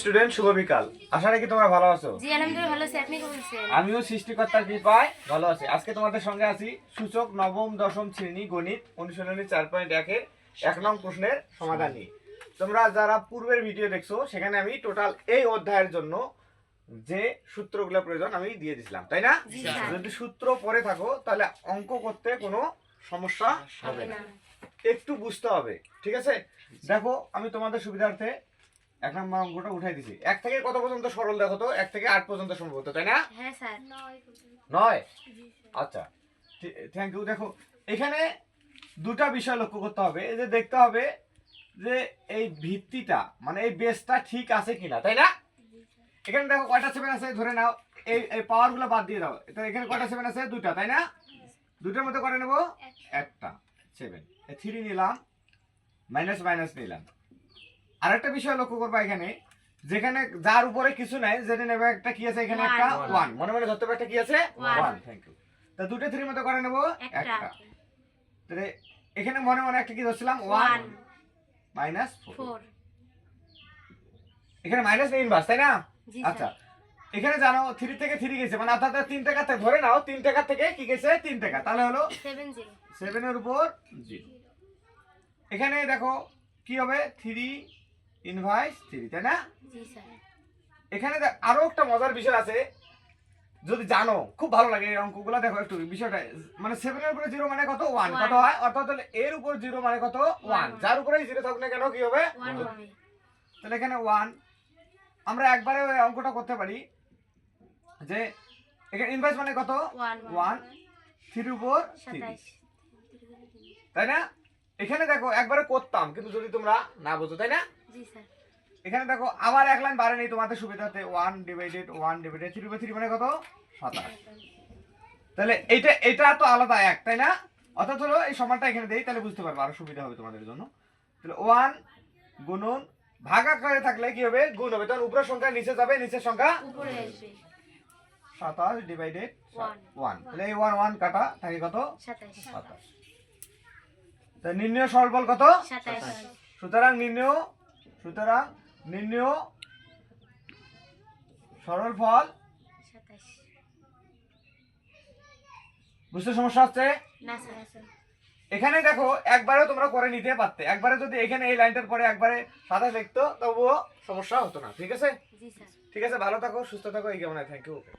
Student শুভ বিকাল আশা রাখি তোমরা ভালো আছো। জি আলহামদুলিল্লাহ ভালো আছি। আপনি কেমন আছেন? আমিও সৃষ্টিকর্তার কৃপায় ভালো আছি। আজকে তোমাদের সঙ্গে আছি সূচক নবম দশম শ্রেণি গণিত অনুশীলনী চার পয়েন্ট একের এক নং প্রশ্নের সমাধান নিয়ে। তোমরা যারা পূর্বের ভিডিও দেখছ সেখানে আমি টোটাল এই অধ্যায়ের জন্য যে সূত্রগুলো প্রয়োজন আমি দিয়ে দিছিলাম। তাই না? যদি সূত্র পরে থাকো তাহলে অঙ্ক করতে কোনো সমস্যা হবে না। একটু বুঝতে হবে ঠিক আছে? দেখো আমি তোমাদের সুবিধার্থে এক নম্বর অঙ্কটা উঠাই দিছি। এক থেকে কত পর্যন্ত সরল দেখো তো? এক থেকে আট পর্যন্ত সম্ভবত তাই না? হ্যাঁ স্যার। নয় আচ্ছা। Thank you. দেখো এখানে দুটা বিষয় লক্ষ্য করতে হবে। এই যে দেখতে হবে যে এই ভিত্তিটা মানে এই বেসটা ঠিক আছে কিনা তাই না? এখানে দেখো কয়টা সেভেন আছে? ধরে নাও। এই এই পাওয়ারগুলো বাদ দিয়ে দাও। তো এখানে কয়টা সেভেন আছে? দুটা তাই না? দুটার মধ্যে করে নেব? একটা। সেভেন থ্রি নিলাম। মাইনাস মাইনাস নিলাম। আরেকটা বিষয় লক্ষ্য করবা এখানে যেখানে যার উপরে কিছু নাই যেটা নেবে একটা কি আছে এখানে একটা ওয়ান মনে মনে ধরতে হবে একটা কি আছে? ওয়ান থ্যাংক ইউ তা দুটো থ্রির মধ্যে করে নেব একটা। তাহলে এখানে মনে মনে একটা কি ধরছিলাম? ওয়ান মাইনাস ফোর এখানে মাইনাস নেই ইনভার্স তাই না? আচ্ছা। এখানে জানো থ্রি থেকে থ্রি গেছে। মানে অর্থাৎ তিন টাকা থেকে ধরে নাও তিন টাকা থেকে কি গেছে? তিন টাকা। তাহলে হলো সেভেনের উপর জিরো এখানে দেখো কি হবে? থ্রি ইনভাইস থ্রি তাই না? এখানে আরও একটা মজার বিষয় আছে। যদি জানো খুব ভালো লাগে এই অঙ্কগুলো। দেখো একটু বিষয়টা মানে সেভেনের উপরে জিরো মানে কত? ওয়ান কত হয়? অর্থাৎ এর উপর জিরো মানে কত? ওয়ান যার উপরে জিরো থাকুক না কেন কি হবে? তাহলে এখানে ওয়ান আমরা একবারে ওই অঙ্কটা করতে পারি। যে এখানে ইনভাইস মানে কত? ওয়ান থ্রির উপর তাই না? এখানে দেখো একবারে করতাম কিন্তু যদি তোমরা না বুঝো তাই না? জি স্যার। এখানে দেখো আবার এক লাইন বাড়ে নেই তোমাদের সুবিধাতে। One divided one divided three by three মানে কত? সাতাশ। তাহলে এইটা এটা তো আলাদা এক তাই না? অর্থাৎ হলো এই সমানটা এখানে দেই তাহলে বুঝতে পারব আরও সুবিধা হবে তোমাদের জন্য। তাহলে ওয়ান গুণন ভাগ আকারে থাকলে কি হবে? গুণ হবে। তখন উপরের সংখ্যা নিচে যাবে নিচের সংখ্যা সাতাশ ডিভাইডেড ওয়ান তাহলে এই ওয়ান ওয়ান কাটা থাকে কত? সাতাশ। তা নির্ণয় সরবল কত? সুতরাং নির্ণয় সুতরাং নির্ণয় সরল ফল। বুঝতে সমস্যা হচ্ছে? এখানে দেখো একবারে তোমরা করে নিতে পারতে। একবারে যদি এখানে এই লাইনটার পরে একবারে সাদা লিখতো তবুও সমস্যা হতো না। ঠিক আছে? ঠিক আছে ভালো থাকো সুস্থ থাকো এই কেমন থ্যাংক ইউ